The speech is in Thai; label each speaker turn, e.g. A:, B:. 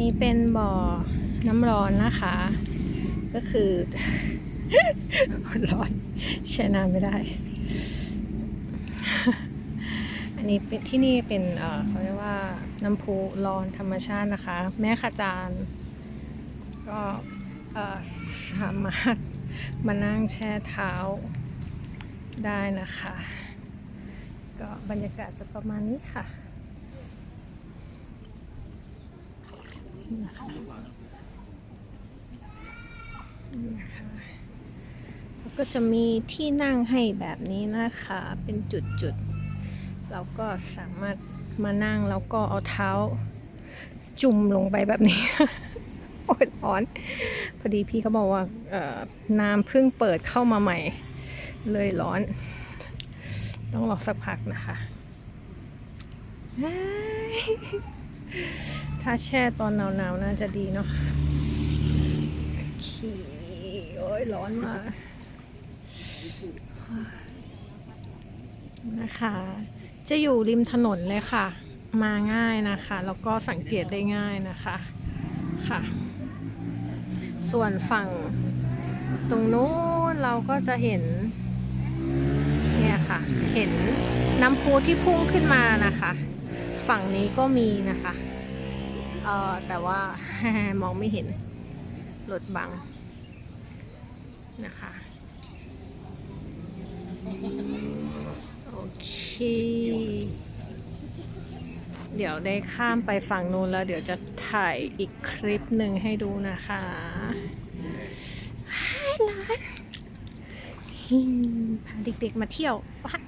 A: นี้เป็นบ่อน้ำร้อนนะคะ ก็คือร้อนแช่น้ำไม่ได้ อันนี้เป็นที่นี่เป็นเออเขาเรียกว่าน้ำพุร้อนธรรมชาตินะคะ แม่ขจานก็เออสามารถมานั่งแช่เท้าได้นะคะ ก็บรรยากาศจะประมาณนี้ค่ะ นี่นะคะนี่นะคะแล้วก็จะมีที่นั่งให้แบบนี้นะคะ เป็นจุดๆ เราก็สามารถมานั่งแล้วก็เอาเท้าจุ่มลงไปแบบนี้โอดร้อน พอดีพี่เขาบอกว่าน้ำเพิ่งเปิดเข้ามาใหม่ เลยร้อน ต้องรอสักพักนะคะ ถ้าแช่ตอนหนาวๆน่าจะดีเนาะขี่โอ้ยร้อนมากนะคะ จะอยู่ริมถนนเลยค่ะ มาง่ายนะคะ แล้วก็สังเกตได้ง่ายนะคะค่ะ ส่วนฝั่งตรงนู้นเราก็จะเห็น เนี่ยค่ะ เห็นน้ำพุที่พุ่งขึ้นมานะคะ ฝั่งนี้ก็มีนะคะ เอ่อแต่ว่า มองไม่เห็นรถบังนะคะ โอเค เดี๋ยวได้ข้ามไปฝั่งนู้นแล้ว เดี๋ยวจะถ่ายอีกคลิปหนึ่งให้ดูนะคะร้านฮิมพาเด็กๆมาเที่ยวว้าย